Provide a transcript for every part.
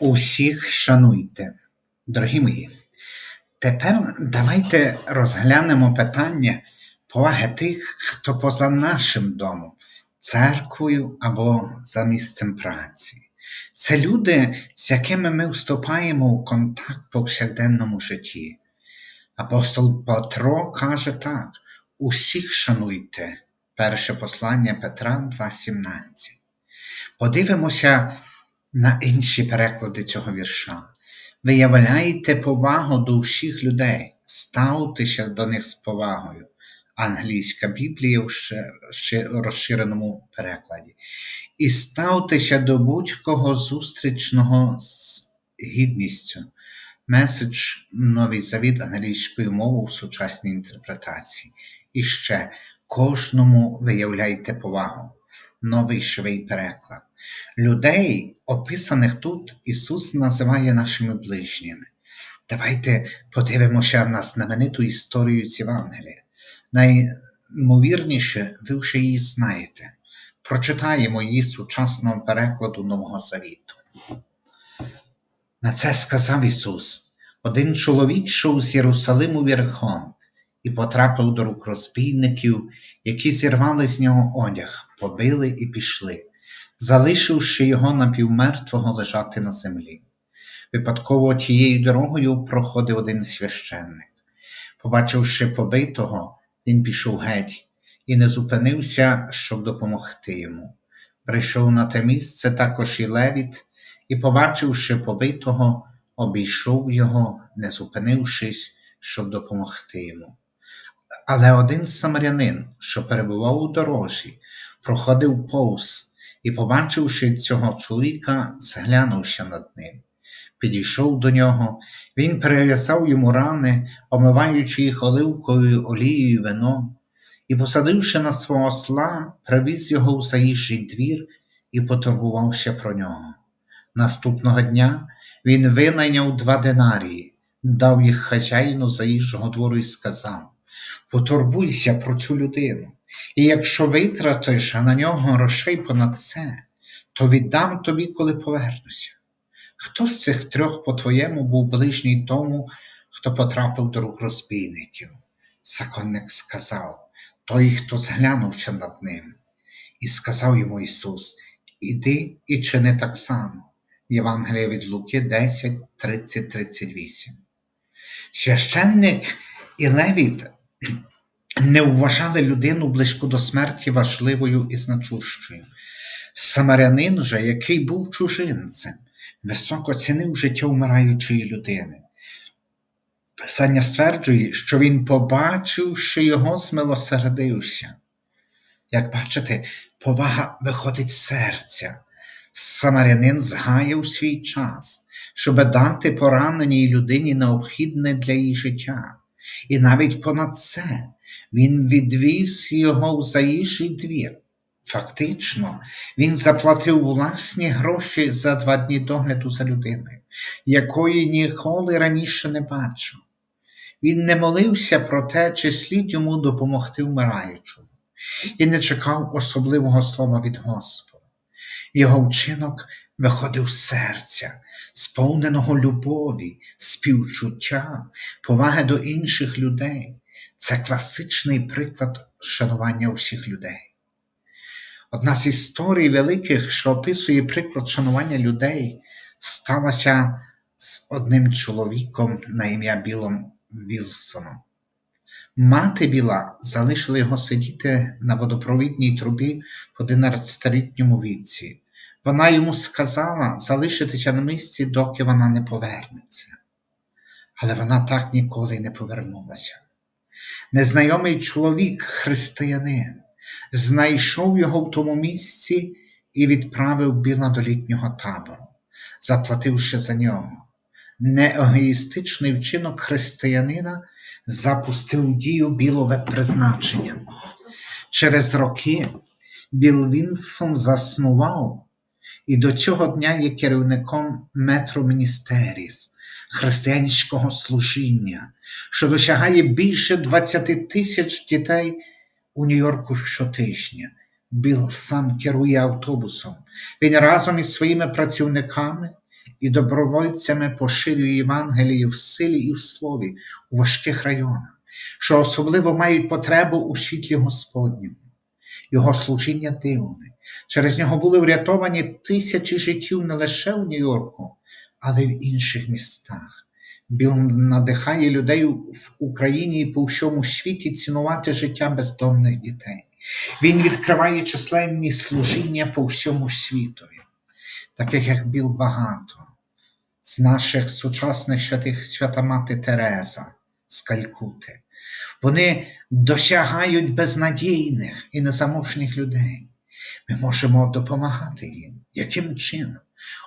Усіх шануйте, дорогі мої. Тепер давайте розглянемо питання поваги тих, хто поза нашим домом, церквою або за місцем праці. Це люди, з якими ми вступаємо у контакт в повсякденному житті. Апостол Петро каже так: усіх шануйте. Перше послання Петра 2,17. Подивимося на інші переклади цього вірша. Виявляйте повагу до всіх людей, ставтеся до них з повагою. Англійська Біблія в розширеному перекладі. І ставтеся до будь-кого зустрічного з гідністю. Меседж Новий Завіт англійською мовою в сучасній інтерпретації. І ще кожному виявляйте повагу. Новий швей переклад. Людей, описаних тут, Ісус називає нашими ближніми. Давайте подивимося на знамениту історію з Євангелія. Найімовірніше, ви вже її знаєте. Прочитаємо її сучасного перекладу Нового Завіту. На це сказав Ісус: один чоловік йшов з Єрусалиму верхом і потрапив до рук розбійників, які зірвали з нього одяг, побили і пішли, залишивши його напівмертвого лежати на землі. Випадково тією дорогою проходив один священник. Побачивши побитого, він пішов геть і не зупинився, щоб допомогти йому. Прийшов на те місце також і Левіт, і, побачивши побитого, обійшов його, не зупинившись, щоб допомогти йому. Але один самарянин, що перебував у дорожі, проходив повз і, побачивши цього чоловіка, зглянувся над ним. Підійшов до нього, він перев'язав йому рани, омиваючи їх оливковою олією вином, і, посадивши на свого осла, привіз його у заїжджий двір і потурбувався про нього. Наступного дня він винайняв два динарії, дав їх хазяїну заїжджого двору і сказав: Потурбуйся про цю людину, і якщо витратиш на нього грошей понад це, то віддам тобі, коли повернуся. Хто з цих трьох, по-твоєму, був ближній тому, хто потрапив до рук розбійників? Законник сказав той, хто зглянувся над ним. І сказав йому Ісус: Іди і чини так само. Євангелія від Луки 10, 30, 38. Священник і Левіт не вважали людину близько до смерті важливою і значущою. Самарянин же, який був чужинцем, високо цінив життя вмираючої людини. Писання стверджує, що він, побачивши його, змилосердився. Як бачите, повага виходить з серця. Самарянин згаяв свій час, щоб дати пораненій людині необхідне для її життя. І навіть понад це він відвіз його в заїжджий двір. Фактично, він заплатив власні гроші за два дні догляду за людиною, якої ніколи раніше не бачив. Він не молився про те, чи слід йому допомогти вмираючому, і не чекав особливого слова від Господа. Його вчинок виходив з серця, сповненого любові, співчуття, поваги до інших людей. Це класичний приклад шанування усіх людей. Одна з історій великих, що описує приклад шанування людей, сталася з одним чоловіком на ім'я Білом Вілсоном. Мати Біла залишила його сидіти на водопровідній трубі в 11-літньому віці. Вона йому сказала залишитися на місці, доки вона не повернеться. Але вона так ніколи не повернулася. Незнайомий чоловік, християнин, знайшов його в тому місці і відправив біла до літнього табору, заплативши за нього. Неегоїстичний вчинок християнина запустив дію білове призначення. Через роки Біл Вінсон заснував і до цього дня є керівником Метро Міністеріс християнського служіння, що досягає більше 20 тисяч дітей у Нью-Йорку щотижня. Біл сам керує автобусом. Він разом із своїми працівниками і добровольцями поширює Євангеліє в силі і в слові у важких районах, що особливо мають потребу у світлі Господньому. Його служіння дивне. Через нього були врятовані тисячі життів не лише в Нью-Йорку, але й в інших містах. Біл надихає людей в Україні і по всьому світі цінувати життя бездомних дітей. Він відкриває численні служіння по всьому світові, таких як Біл багато, з наших сучасних святих свята мати Тереза з Калькути. Вони досягають безнадійних і незаможних людей. Ми можемо допомагати їм. Яким чином?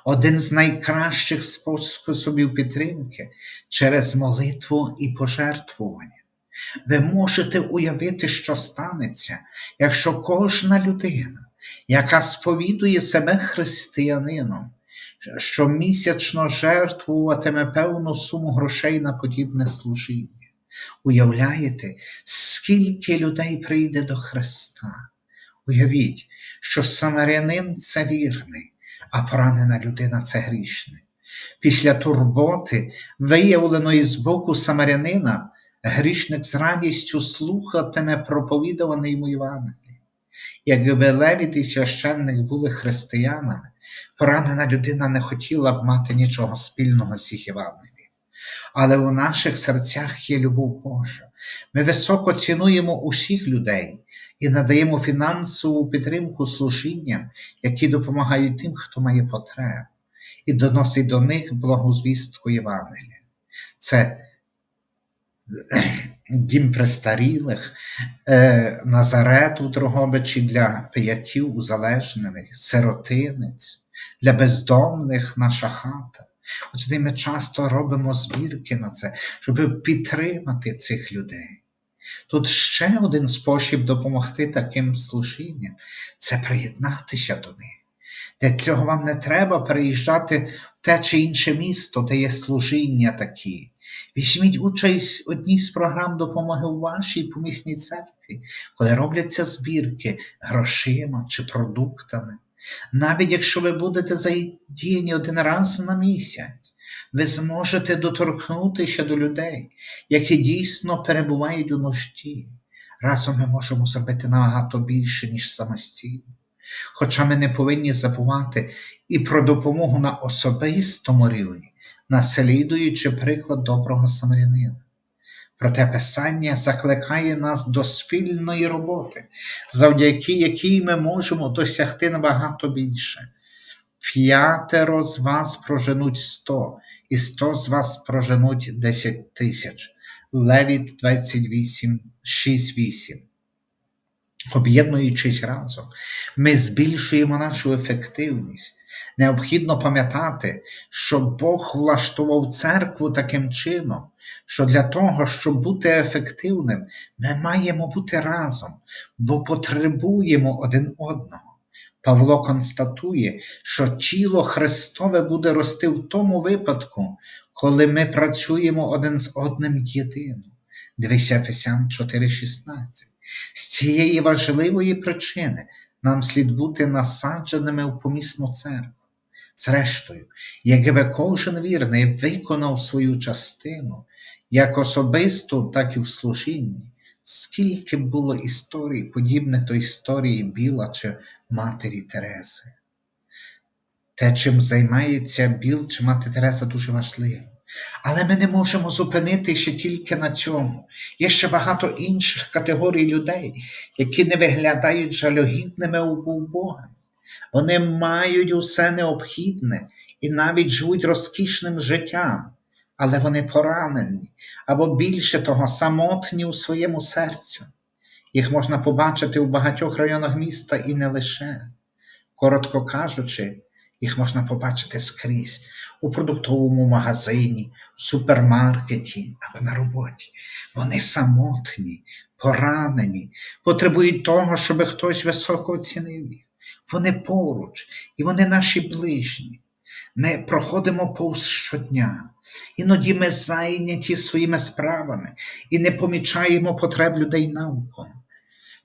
Один з найкращих способів підтримки через молитву і пожертвування. Ви можете уявити, що станеться, якщо кожна людина, яка сповідує себе християнином, щомісячно жертвуватиме певну суму грошей на подібне служіння. Уявляєте, скільки людей прийде до Христа? Уявіть, що самарянин це вірний, а поранена людина це грішний. Після турботи, виявленої з боку самарянина, грішник з радістю слухатиме проповідуване йому Євангеліє. Якби Левіт і священник були християнами, поранена людина не хотіла б мати нічого спільного з їх Євангелієм. Але у наших серцях є любов Божа. Ми високо цінуємо усіх людей і надаємо фінансову підтримку служінням, які допомагають тим, хто має потребу, і доносить до них благозвістку Євангелія. Це дім престарілих, е, Назарет у Дрогобичі для пиятів узалежнених, сиротинець, для бездомних наша хата. От ми часто робимо збірки на це, щоб підтримати цих людей. Тут ще один спосіб допомогти таким служінням це приєднатися до них. Для цього вам не треба переїжджати в те чи інше місто, де є служіння такі. Візьміть участь в одній з програм допомоги у вашій помісній церкві, коли робляться збірки грошима чи продуктами. Навіть якщо ви будете задіяні один раз на місяць, ви зможете доторкнутися до людей, які дійсно перебувають у нужді. Разом ми можемо зробити набагато більше, ніж самостійно. Хоча ми не повинні забувати і про допомогу на особистому рівні, наслідуючи приклад доброго самарянина. Проте Писання закликає нас до спільної роботи, завдяки якій ми можемо досягти набагато більше. П'ятеро з вас проженуть сто, і сто з вас проженуть десять тисяч. Левіт 28, 6, 8. Об'єднуючись разом, ми збільшуємо нашу ефективність. Необхідно пам'ятати, що Бог влаштував церкву таким чином, що для того, щоб бути ефективним, ми маємо бути разом, бо потребуємо один одного. Павло констатує, що тіло Христове буде рости в тому випадку, коли ми працюємо один з одним єдино. Дивися Ефесян 4,16. З цієї важливої причини нам слід бути насадженими в помісну церкву. Зрештою, якби кожен вірний виконав свою частину, як особисто, так і в служінні, скільки було історій, подібних до історії Біла чи матері Терези. Те, чим займається Біл чи мати Тереза, дуже важливо. Але ми не можемо зупинитися тільки на цьому. Є ще багато інших категорій людей, які не виглядають жалюгідними у Бога. Вони мають усе необхідне і навіть живуть розкішним життям, але вони поранені або більше того, самотні у своєму серцю. Їх можна побачити у багатьох районах міста і не лише. Коротко кажучи, їх можна побачити скрізь у продуктовому магазині, в супермаркеті або на роботі. Вони самотні, поранені, потребують того, щоб хтось високо оцінив їх. Вони поруч, і вони наші ближні. Ми проходимо повз щодня. Іноді ми зайняті своїми справами і не помічаємо потреб людей навколо.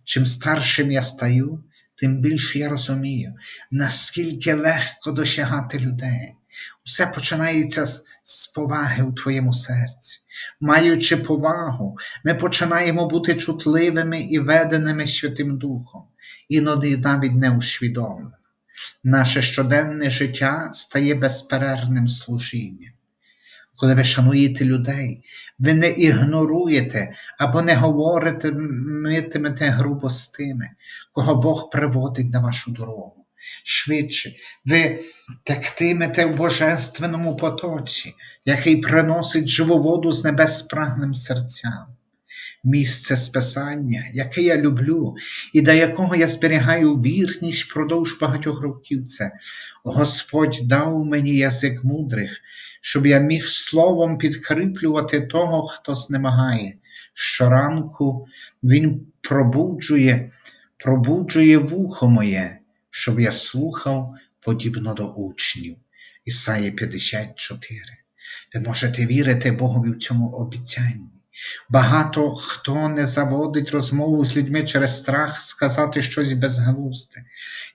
Чим старшим я стаю, тим більше я розумію, наскільки легко досягати людей. Усе починається з, з поваги у твоєму серці. Маючи повагу, ми починаємо бути чутливими і веденими Святим Духом, іноді навіть неусвідомлено. Наше щоденне життя стає безперервним служінням. Коли ви шануєте людей, ви не ігноруєте або не говоритимете грубо з тими, кого Бог приводить на вашу дорогу. Швидше, ви тектимете в божественному потоці, який приносить живу воду з небес прагним серцям. Місце списання, яке я люблю, і до якого я зберігаю вірність впродовж багатьох років, це Господь дав мені язик мудрих, щоб я міг словом підкріплювати того, хто знемагає. Щоранку Він пробуджує, пробуджує вухо моє, щоб я слухав подібно до учнів. Ісая 54. Ви можете вірити Богові в цьому обіцянні. Багато хто не заводить розмову з людьми через страх сказати щось безглузде.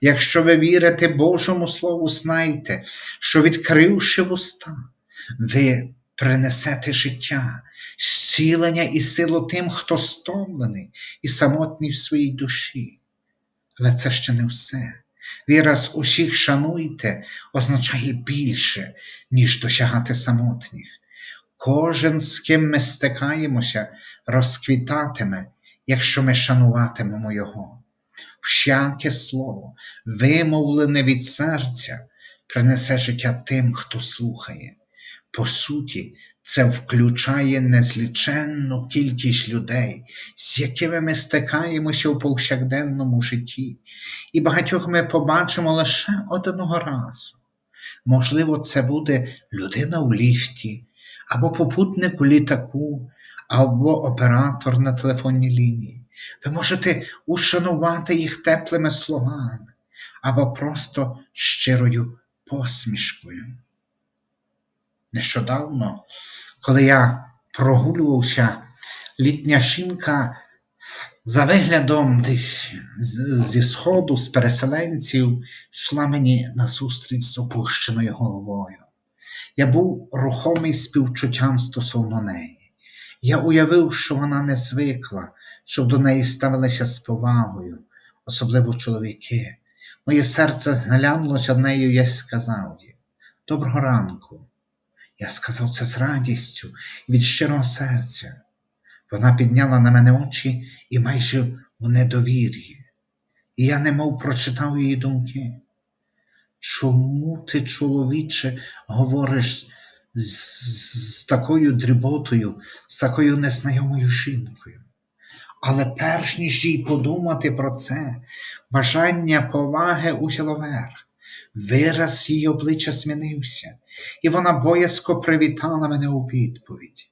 Якщо ви вірите Божому Слову, знайте, що відкривши вуста, ви принесете життя, зцілення і силу тим, хто стомлений і самотній в своїй душі. Але це ще не все. Віраз усіх шануйте означає більше, ніж досягати самотніх. Кожен, з ким ми стикаємося, розквітатиме, якщо ми шануватимемо Його. Всяке слово, вимовлене від серця, принесе життя тим, хто слухає. По суті, це включає незліченну кількість людей, з якими ми стикаємося у повсякденному житті, і багатьох ми побачимо лише одного разу. Можливо, це буде людина в ліфті, або попутник у літаку, або оператор на телефонній лінії. Ви можете ушанувати їх теплими словами, або просто щирою посмішкою. Нещодавно, коли я прогулювався, літня жінка за виглядом десь зі сходу, з переселенців, йшла мені назустріч з опущеною головою. Я був рухомий співчуттям стосовно неї. Я уявив, що вона не звикла, щоб до неї ставилися з повагою, особливо чоловіки. Моє серце зглянулося нею, я сказав їй Доброго ранку. Я сказав це з радістю і від щирого серця. Вона підняла на мене очі і майже в недовір'ї, і я немов прочитав її думки. Чому ти, чоловіче, говориш з, з, такою дріботою, з такою незнайомою жінкою? Але перш ніж їй подумати про це, бажання поваги узяло верх. Вираз її обличчя змінився, і вона боязко привітала мене у відповідь.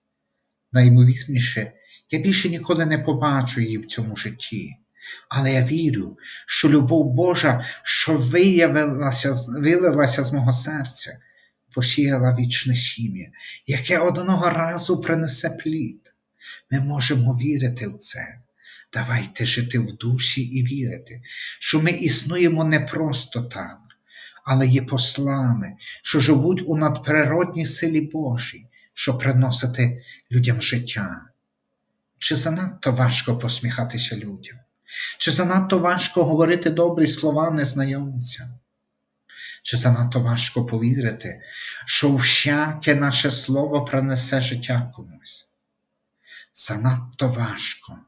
Наймовірніше, я більше ніколи не побачу її в цьому житті. Але я вірю, що любов Божа, що виявилася, вилилася з мого серця, посіяла вічне сім'я, яке одного разу принесе плід. Ми можемо вірити в це. Давайте жити в душі і вірити, що ми існуємо не просто так, але є послами, що живуть у надприродній силі Божій, що приносити людям життя. Чи занадто важко посміхатися людям? Чи занадто важко говорити добрі слова незнайомцям? Чи занадто важко повірити, що всяке наше слово принесе життя комусь? Занадто важко,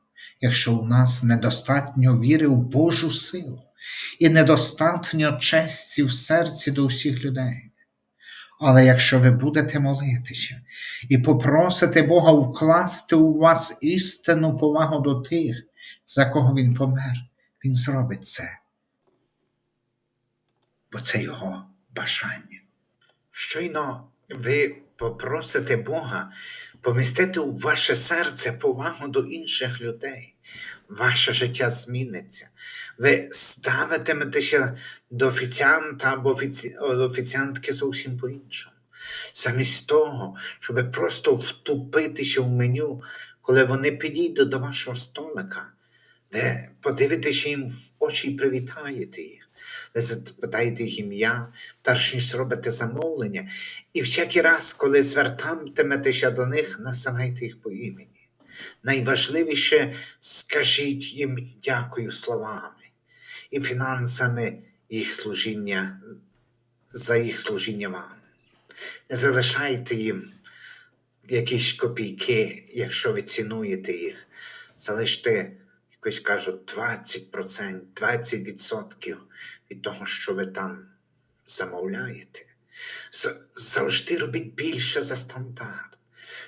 якщо у нас недостатньо віри в Божу силу і недостатньо честі в серці до всіх людей. Але якщо ви будете молитися і попросите Бога вкласти у вас істинну повагу до тих, за кого Він помер, Він зробить це. Бо це Його бажання. Щойно ви попросите Бога помістити у ваше серце повагу до інших людей. Ваше життя зміниться. Ви ставитиметеся до офіціанта або офіці... офіціантки зовсім по-іншому. Замість того, щоб просто втупитися в меню, коли вони підійдуть до вашого столика, ви подивитеся їм в очі і привітаєте їх. ви запитаєте їх ім'я, перш ніж зробите замовлення, і всякий раз, коли звертатиметеся до них, називайте їх по імені. Найважливіше скажіть їм дякую словами і фінансами їх служіння за їх служіння вам. Не залишайте їм якісь копійки, якщо ви цінуєте їх. Залиште, якось кажуть, 20%, 20% від того, що ви там замовляєте. Завжди робіть більше за стандарт.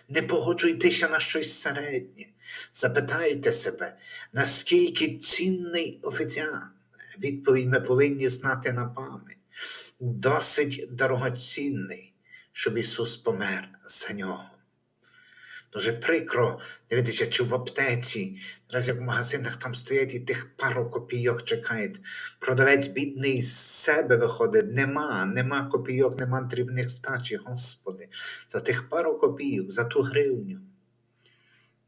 Не погоджуйтеся на щось середнє. Запитайте себе, наскільки цінний офіціант. Відповідь ми повинні знати на пам'ять. Досить дорогоцінний, щоб Ісус помер за нього. Дуже прикро дивитися, чи в аптеці, зараз як в магазинах там стоять і тих пару копійок чекають. Продавець бідний з себе виходить, нема, нема копійок, нема дрібних стачі, Господи, за тих пару копійок, за ту гривню.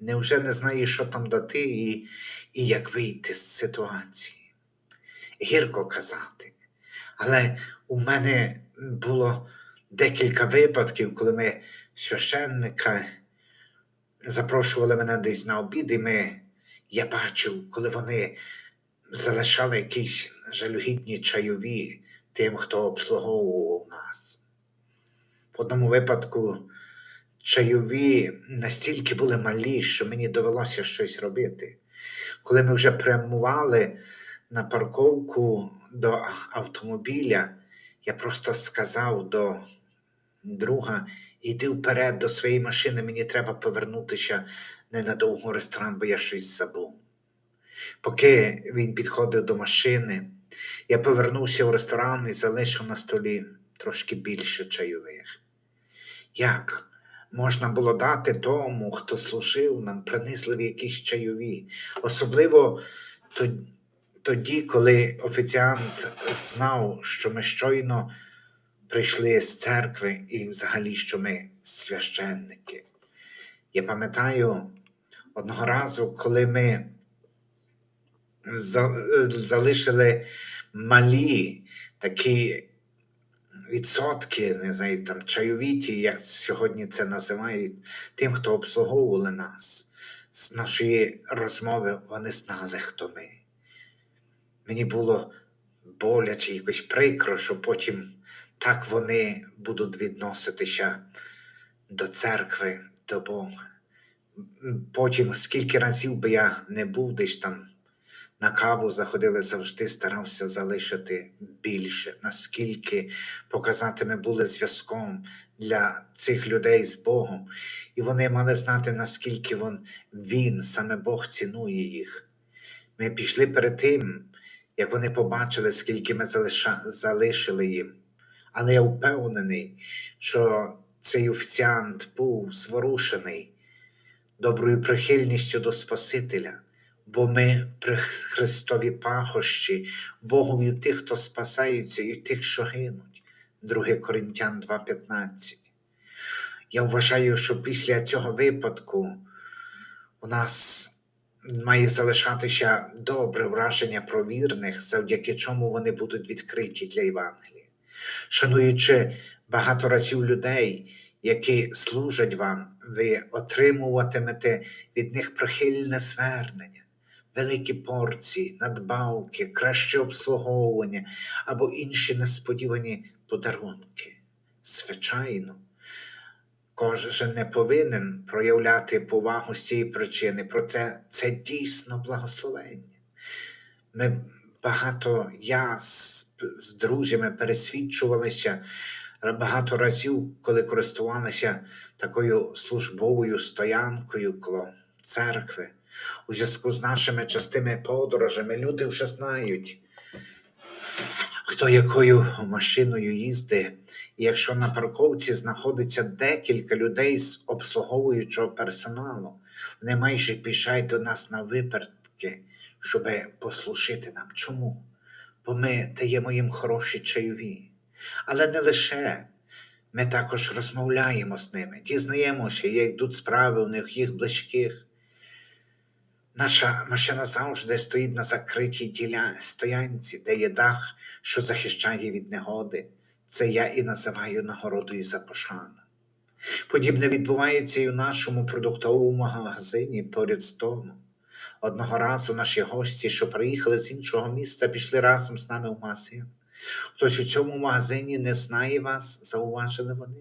Невже не знаєш, що там дати і, і як вийти з ситуації? Гірко казати. Але у мене було декілька випадків, коли ми священника запрошували мене десь на обід, і ми, я бачив, коли вони залишали якісь жалюгідні чайові тим, хто обслуговував нас. В одному випадку чайові настільки були малі, що мені довелося щось робити. Коли ми вже прямували на парковку до автомобіля, я просто сказав до друга, іди вперед до своєї машини, мені треба повернутися ненадовго в ресторан, бо я щось забув. Поки він підходив до машини, я повернувся в ресторан і залишив на столі трошки більше чайових. Як можна було дати тому, хто служив нам, принизливі якісь чайові, особливо тоді, коли офіціант знав, що ми щойно прийшли з церкви і взагалі, що ми священники. Я пам'ятаю одного разу, коли ми залишили малі такі відсотки, не знаю, там чайовіті, як сьогодні це називають, тим, хто обслуговували нас. З нашої розмови вони знали, хто ми. Мені було боляче, якось прикро, що потім так вони будуть відноситися до церкви, до Бога. Потім, скільки разів би я не був десь там на каву заходили, завжди старався залишити більше, наскільки показати ми були зв'язком для цих людей з Богом, і вони мали знати, наскільки він, він саме Бог цінує їх. Ми пішли перед тим, як вони побачили, скільки ми залишили їм. Але я впевнений, що цей офіціант був зворушений доброю прихильністю до Спасителя, бо ми при Христові пахощі, Богові в тих, хто спасаються, і тих, що гинуть. 2 Коринтян 2.15. Я вважаю, що після цього випадку у нас має залишатися добре враження про вірних, завдяки чому вони будуть відкриті для Євангелія. Шануючи багато разів людей, які служать вам, ви отримуватимете від них прихильне звернення, великі порції, надбавки, краще обслуговування або інші несподівані подарунки. Звичайно, кожен не повинен проявляти повагу з цієї причини, проте це дійсно благословення. Ми багато, я з, з друзями пересвідчувалися багато разів, коли користувалися такою службовою стоянкою коло церкви. У зв'язку з нашими частими подорожами люди вже знають, хто якою машиною їздить. І якщо на парковці знаходиться декілька людей з обслуговуючого персоналу, вони майже біжать до нас на випередки, щоб послушати нам. Чому? Бо ми даємо їм хороші чайові. Але не лише. Ми також розмовляємо з ними, дізнаємося, як йдуть справи у них, їх близьких. Наша машина завжди стоїть на закритій діля... стоянці, де є дах, що захищає від негоди, це я і називаю нагородою за пошану. Подібне відбувається і у нашому продуктовому магазині поряд з домом. Одного разу наші гості, що приїхали з іншого міста, пішли разом з нами в магазин. Хтось у цьому магазині не знає вас, зауважили вони.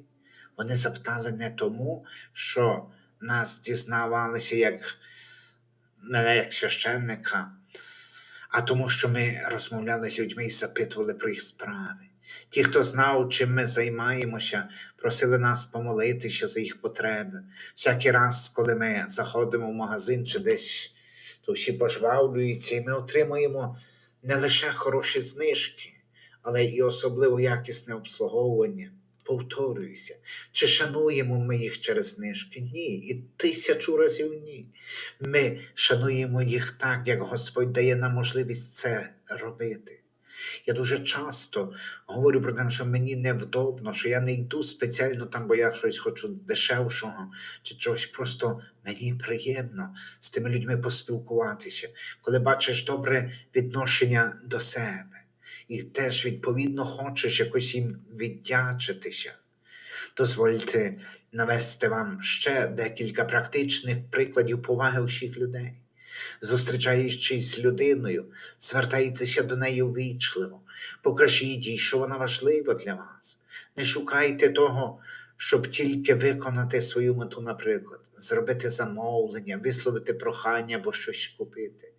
Вони запитали не тому, що нас дізнавалися як мене як священника, а тому, що ми розмовляли з людьми і запитували про їх справи. Ті, хто знав, чим ми займаємося, просили нас помолитися за їх потреби. Всякий раз, коли ми заходимо в магазин чи десь, то всі пожвавлюються, і ми отримуємо не лише хороші знижки, але і особливо якісне обслуговування. Повторююся, чи шануємо ми їх через знижки? Ні, і тисячу разів ні. Ми шануємо їх так, як Господь дає нам можливість це робити. Я дуже часто говорю про те, що мені невдобно, що я не йду спеціально там, бо я щось хочу дешевшого чи чогось. Просто мені приємно з тими людьми поспілкуватися, коли бачиш добре відношення до себе і теж відповідно хочеш якось їм віддячитися. Дозвольте навести вам ще декілька практичних прикладів поваги усіх людей. Зустрічаючись з людиною, звертайтеся до неї ввічливо, покажіть їй, що вона важлива для вас. Не шукайте того, щоб тільки виконати свою мету, наприклад, зробити замовлення, висловити прохання або щось купити.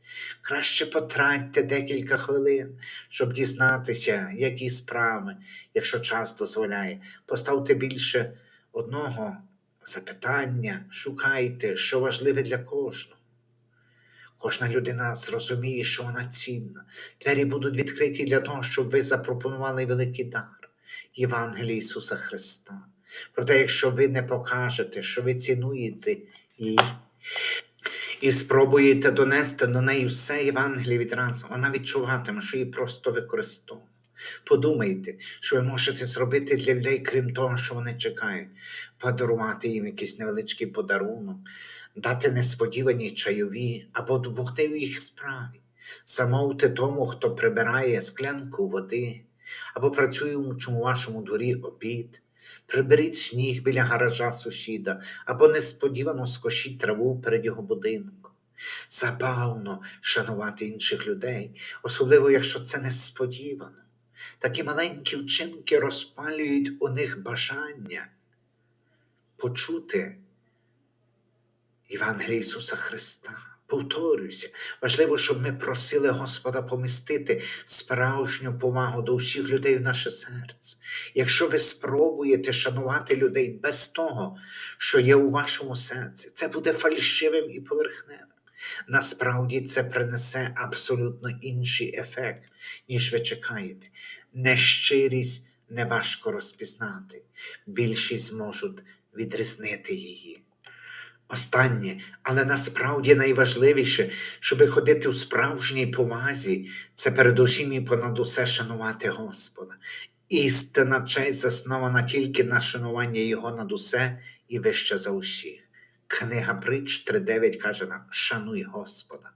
Краще потратьте декілька хвилин, щоб дізнатися, які справи, якщо час дозволяє. Поставте більше одного запитання, шукайте, що важливе для кожного. Кожна людина зрозуміє, що вона цінна. Двері будуть відкриті для того, щоб ви запропонували великий дар Євангелія Ісуса Христа. Проте, якщо ви не покажете, що ви цінуєте її і спробуєте донести до неї все Євангеліє відразу, вона відчуватиме, що її просто використовує. Подумайте, що ви можете зробити для людей, крім того, що вони чекають, подарувати їм якийсь невеличкий подарунок, дати несподівані чайові або допомогти в їх справі, замовити тому, хто прибирає склянку води, або працює у вашому дворі обід. Приберіть сніг біля гаража сусіда або несподівано скошіть траву перед його будинком. Забавно шанувати інших людей, особливо якщо це несподівано. Такі маленькі вчинки розпалюють у них бажання почути Євангелія Ісуса Христа. Повторююся, важливо, щоб ми просили Господа помістити справжню повагу до всіх людей в наше серце. Якщо ви спробуєте шанувати людей без того, що є у вашому серці, це буде фальшивим і поверхневим. Насправді це принесе абсолютно інший ефект, ніж ви чекаєте. Нещирість неважко розпізнати. Більшість зможуть відрізнити її. Останнє, але насправді найважливіше, щоб ходити у справжній повазі, це передусім і понад усе шанувати Господа. Істина честь заснована тільки на шанування Його над усе і вище за усіх. Книга Притч 3.9 каже нам: шануй Господа.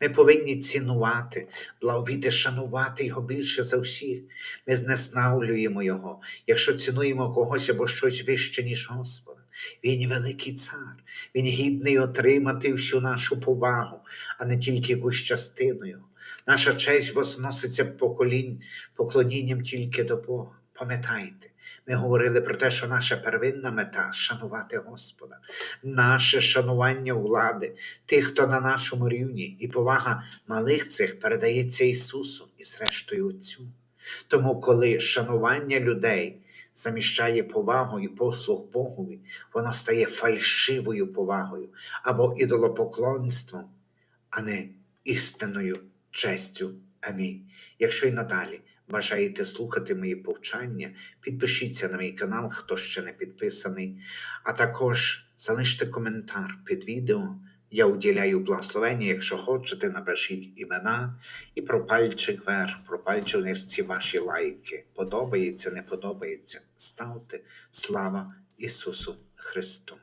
Ми повинні цінувати, благовіти, шанувати Його більше за всіх. Ми знеснавлюємо Його, якщо цінуємо когось або щось вище, ніж Господа. Він великий цар, він гідний отримати всю нашу повагу, а не тільки якусь частину. Наша честь возноситься поколінь, поклонінням тільки до Бога. Пам'ятайте, ми говорили про те, що наша первинна мета шанувати Господа, наше шанування влади, тих, хто на нашому рівні, і повага малих цих передається Ісусу і зрештою Отцю. Тому, коли шанування людей заміщає повагу і послуг Богові, воно стає фальшивою повагою або ідолопоклонством, а не істинною честю. Амінь. Якщо й надалі бажаєте слухати мої повчання, підпишіться на мій канал, хто ще не підписаний, а також залиште коментар під відео. Я уділяю благословення, якщо хочете, напишіть імена і про пальчик вверх, про пальчик вниз ці ваші лайки. Подобається, не подобається. Ставте слава Ісусу Христу!